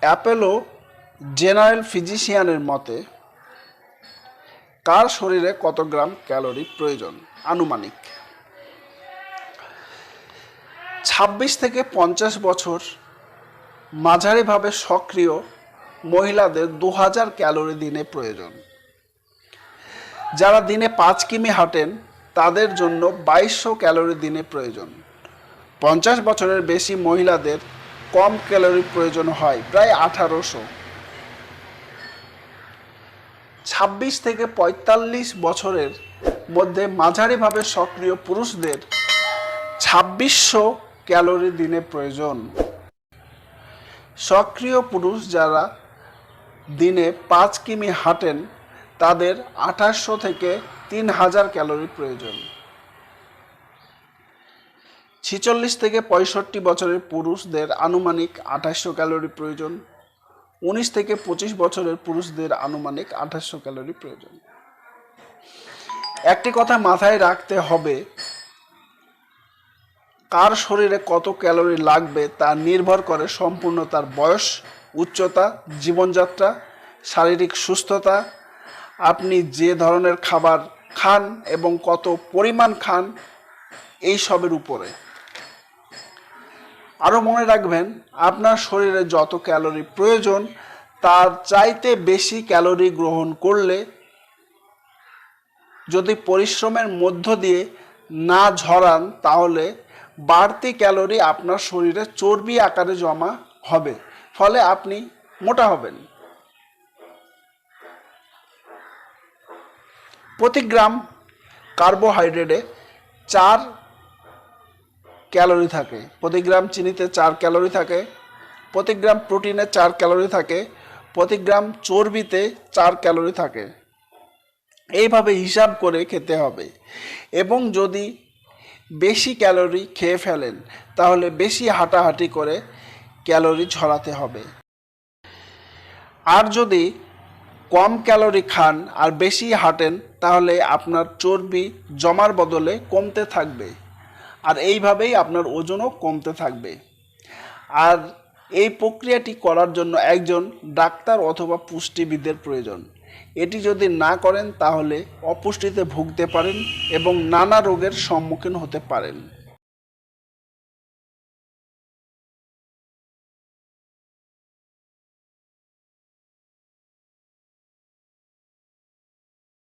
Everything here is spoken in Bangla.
অ্যাপেলো জেনারেল ফিজিশিয়ানের মতে, কার শরীরে কত গ্রাম ক্যালোরি প্রয়োজন? আনুমানিক। ছাব্বিশ থেকে পঞ্চাশ বছর মাঝারিভাবে সক্রিয় মহিলাদের দু হাজার ক্যালোরি দিনে প্রয়োজন। যারা দিনে পাঁচ কিমি হাঁটেন, তাদের জন্য বাইশশো ক্যালোরি দিনে প্রয়োজন। পঞ্চাশ বছরের বেশি মহিলাদের কম ক্যালোরি প্রয়োজন হয়, প্রায় আঠারোশো। ছাব্বিশ থেকে পঁয়তাল্লিশ বছরের মধ্যে মাঝারিভাবে সক্রিয় পুরুষদের ছাব্বিশশো ক্যালোরি দিনে প্রয়োজন। সক্রিয় পুরুষ যারা দিনে পাঁচ কিমি হাঁটেন, তাদের আঠাশশো থেকে তিন হাজার ক্যালোরি প্রয়োজন। ছিচল্লিশ থেকে পঁয়ষট্টি বছরের পুরুষদের আনুমানিক আঠাশশো ক্যালোরি প্রয়োজন। উনিশ থেকে পঁচিশ বছরের পুরুষদের আনুমানিক আঠাশশো ক্যালোরি প্রয়োজন। একটি কথা মাথায় রাখতে হবে, কার শরীরে কত ক্যালোরি লাগবে তা নির্ভর করে সম্পূর্ণ তার বয়স, উচ্চতা, জীবনযাত্রা, শারীরিক সুস্থতা। আপনি যে ধরনের খাবার খান এবং কত পরিমাণ খান, এই সবের উপরে। আরও মনে রাখবেন, আপনার শরীরে যত ক্যালোরি প্রয়োজন, তার চাইতে বেশি ক্যালোরি গ্রহণ করলে যদি পরিশ্রমের মধ্য দিয়ে না ঝরান, তাহলে বাড়তি ক্যালোরি আপনার শরীরে চর্বি আকারে জমা হবে, ফলে আপনি মোটা হবেন। প্রতি গ্রাম কার্বোহাইড্রেটে চার ক্যালোরি থাকে। প্রতি গ্রাম চিনিতে চার ক্যালোরি থাকে, প্রতি গ্রাম প্রোটিনে চার ক্যালোরি থাকে, প্রতি গ্রাম চর্বিতে চার ক্যালোরি থাকে। এইভাবে হিসাব করে খেতে হবে। এবং যদি বেশি ক্যালোরি খেয়ে ফেলেন, তাহলে বেশি হাঁটাহাঁটি করে ক্যালোরি ঝরাতে হবে। আর যদি কম ক্যালোরি খান আর বেশি হাঁটেন, তাহলে আপনার চর্বি জমার বদলে কমতে থাকবে। আর এইভাবেই আপনার ওজনও কমতে থাকবে। আর এই প্রক্রিয়াটি করার জন্য একজন ডাক্তার অথবা পুষ্টিবিদের প্রয়োজন। এটি যদি না করেন তাহলে অপুষ্টিতে ভুগতে পারেন এবং নানা রোগের সম্মুখীন হতে পারেন।